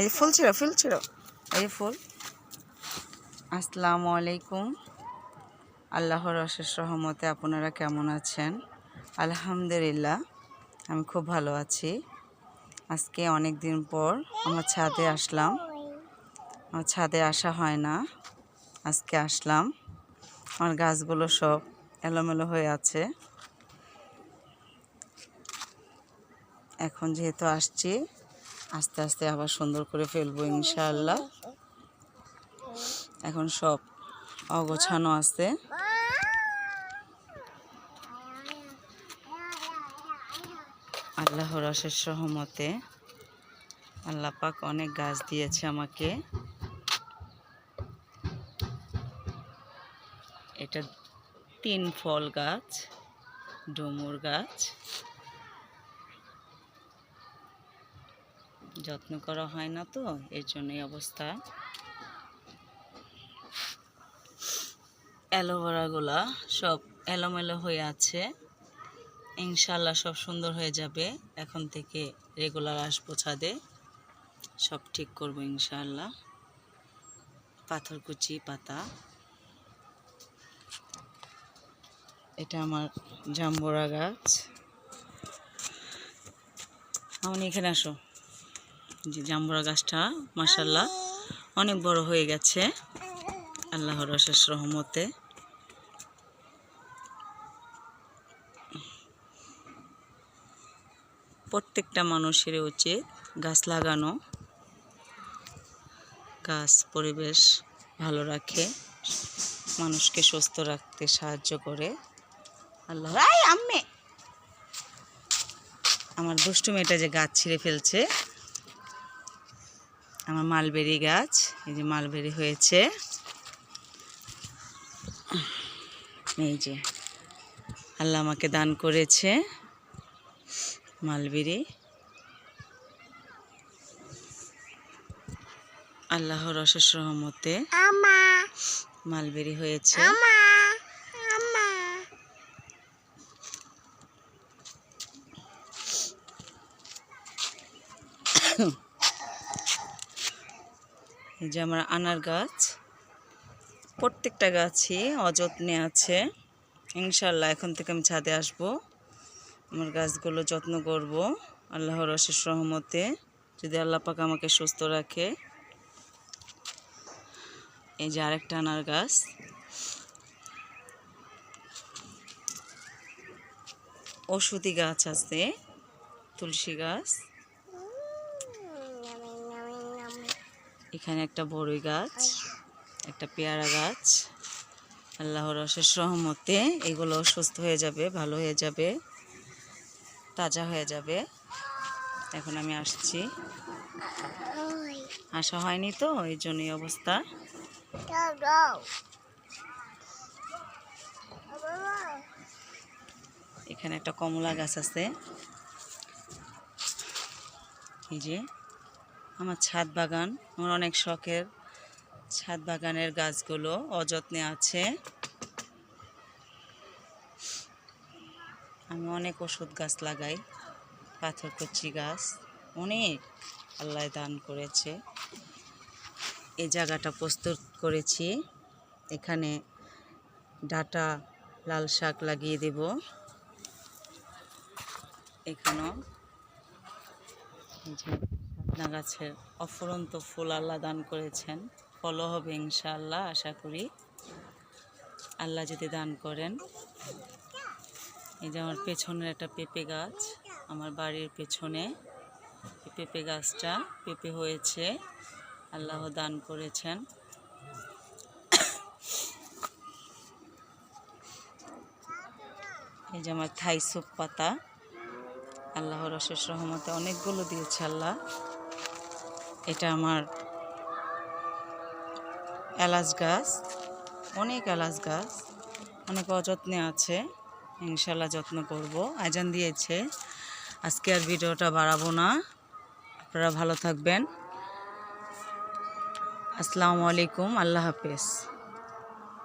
এই ফুল ছিল ফুল ছিল এই ফুল। আসসালামু আলাইকুম। আল্লাহর অশেষ রহমতে আপনারা কেমন আছেন? আলহামদুলিল্লাহ, আমি খুব ভালো আছি। আজকে অনেক দিন পর আমার ছাদে আসলাম। আমার ছাদে আসা হয় না। আজকে আসলাম। আমার গাছগুলো সব এলোমেলো হয়ে আছে। এখন যেহেতু আসছি আস্তে আস্তে আবার সুন্দর করে ফেলব ইনশাআল্লাহ। এখন সব অগোছানো আছে। আল্লাহর অশেষ সহমতে আল্লাহ পাক অনেক গাছ দিয়েছে আমাকে। এটা তিন ফল গাছ, ডুমুর গাছ। যত্ন করা হয় না তো, এর জন্য এই অবস্থা। অ্যালোভেরাগুলা সব এলোমেলো হয়ে আছে। ইনশাল্লাহ সব সুন্দর হয়ে যাবে। এখন থেকে রেগুলার আসব ছাদে। সব ঠিক করব ইনশাল্লাহ পাথরকুচি পাতা। এটা আমার জাম্বুরা গাছ। আমি এখানে আসো। যে জাম্বুরা গাছটা মাসাল্লাহ অনেক বড় হয়ে গেছে। আল্লাহর অশেষ রহমতে। প্রত্যেকটা মানুষের উচিত গাছ লাগানো, গাছ পরিবেশ ভালো রাখে, মানুষকে সুস্থ রাখতে সাহায্য করে। আল্লাহ আমার দুষ্টু মেয়েটা যে গাছ ছিঁড়ে ফেলছে আমার মালবেরি গাছ এই যে মালবেরি হয়েছে। এই যে আল্লাহ আমাকে দান করেছে মালবেরি। আল্লাহর অশেষ রহমতে মালবেরি হয়েছে। এই যে আমার আনার গাছ, প্রত্যেকটা গাছই অযত্নে আছে। ইনশাল্লাহ এখন থেকে আমি ছাদে আসব। আমার গাছগুলো যত্ন করব আল্লাহর অশেষ রহমতে। যদি আল্লাহ পাক আমাকে সুস্থ রাখে। এই যে আরেকটা আনার গাছ। ওষুধি গাছ আছে, তুলসী গাছ। এখানে একটা বড়ই গাছ, একটা পেয়ারা গাছ। আল্লাহর অশেষ রহমতে এগুলো সুস্থ হয়ে যাবে, ভালো হয়ে যাবে, তাজা হয়ে যাবে। এখন আমি আসছি। আসা হয়নি তো, এই জন্যই অবস্থা। এখানে একটা কমলা গাছ আছে। এই যে আমার ছাদ বাগান, আমার অনেক শখের ছাদ বাগানের গাছগুলো অযত্নে আছে। আমি অনেক ওষুধ গাছ লাগাই, পাথর কচি গাছ, অনেক আল্লাহ দান করেছে। এই জায়গাটা প্রস্তুত করেছি, এখানে ডাটা, লাল শাক লাগিয়ে দেব। এখানেও সাদনা গাছের অফুরন্ত ফুল আল্লাহ দান করেছেন। ফলও হবে ইনশাআল্লাহ, আশা করি। আল্লাহ যদি দান করেন। এই যে আমার পেছনের একটা পেঁপে গাছ, আমার বাড়ির পেছনে পেঁপে গাছটা পেঁপে হয়েছে, আল্লাহ দান করেছেন। এই যে আমার থাই সুপ পাতা, আল্লাহর অশেষ রহমতে অনেকগুলো দিয়েছে আল্লাহ। এটা আমার এলাচ গাছ, অনেক এলাচ গাছ, অনেক অযত্নে আছে ইনশাল্লাহ যত্ন করব। আজান দিয়েছে, আজকে আর ভিডিওটা বাড়াবো না। আপনারা ভালো থাকবেন। আসসালামু আলাইকুম, আল্লাহ হাফেজ।